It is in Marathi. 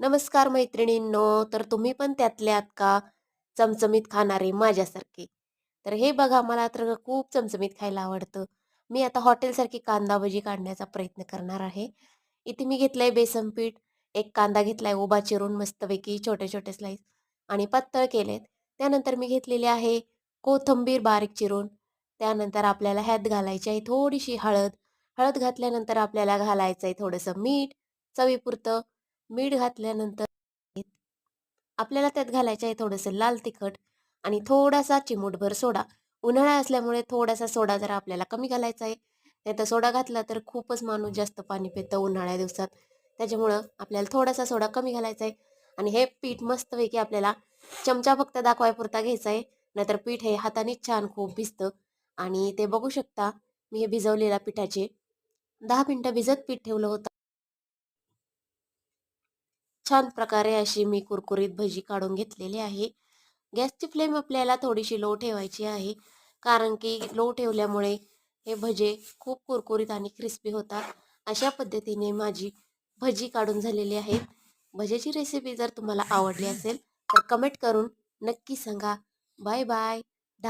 नमस्कार मैत्रिणींनो तर तुम्ही पण त्यातल्यात का? चमचमीत खाणारे माझ्यासारखे. तर हे बघा मला तर खूप चमचमीत खायला आवडतं. मी आता हॉटेलसारखी कांदा भजी काढण्याचा प्रयत्न करणार आहे. इथे मी घेतलंय बेसन पीठ एक कांदा घेतलाय उभा चिरून मस्तपैकी छोटे छोटे स्लाईस आणि पातळ केलेत. त्यानंतर मी घेतलेली आहे कोथंबीर बारीक चिरून. त्यानंतर आपल्याला ह्यात घालायची आहे थोडीशी हळद. हळद घातल्यानंतर आपल्याला घालायचं आहे थोडंसं मीठ चवीपुरतं. मीठ घातल्यानंतर आपल्याला त्यात घालायचं आहे थोडंसं लाल तिखट आणि थोडासा चिमूटभर सोडा. उन्हाळा असल्यामुळे थोडासा सोडा जरा आपल्याला कमी घालायचा आहे. नाही तर सोडा घातला तर खूपच माणूस जास्त पाणी पितं उन्हाळ्या दिवसात. त्याच्यामुळं आपल्याला थोडासा सोडा कमी घालायचा आहे. आणि हे पीठ मस्तपैकी आपल्याला चमचा फक्त दाखवायपुरता घ्यायचा आहे. नाहीतर पीठ हे हातानेच छान खूप भिजतं. आणि ते बघू शकता मी हे भिजवलेल्या पिठाचे दहा मिनटं भिजत पीठ ठेवलं होतं. छान प्रकारे अशी मी कुरकुरीत भजी काढून घेतलेली आहे. गॅसची फ्लेम आपल्याला थोडीशी लो ठेवायची आहे. कारण की लो ठेवल्यामुळे हे भजे खूप कुरकुरीत आणि क्रिस्पी होतात. अशा पद्धतीने माझी भजी काढून झालेली आहेत भजेची रेसिपी जर तुम्हाला आवडली असेल तर कमेंट करून नक्की सांगा. Bye bye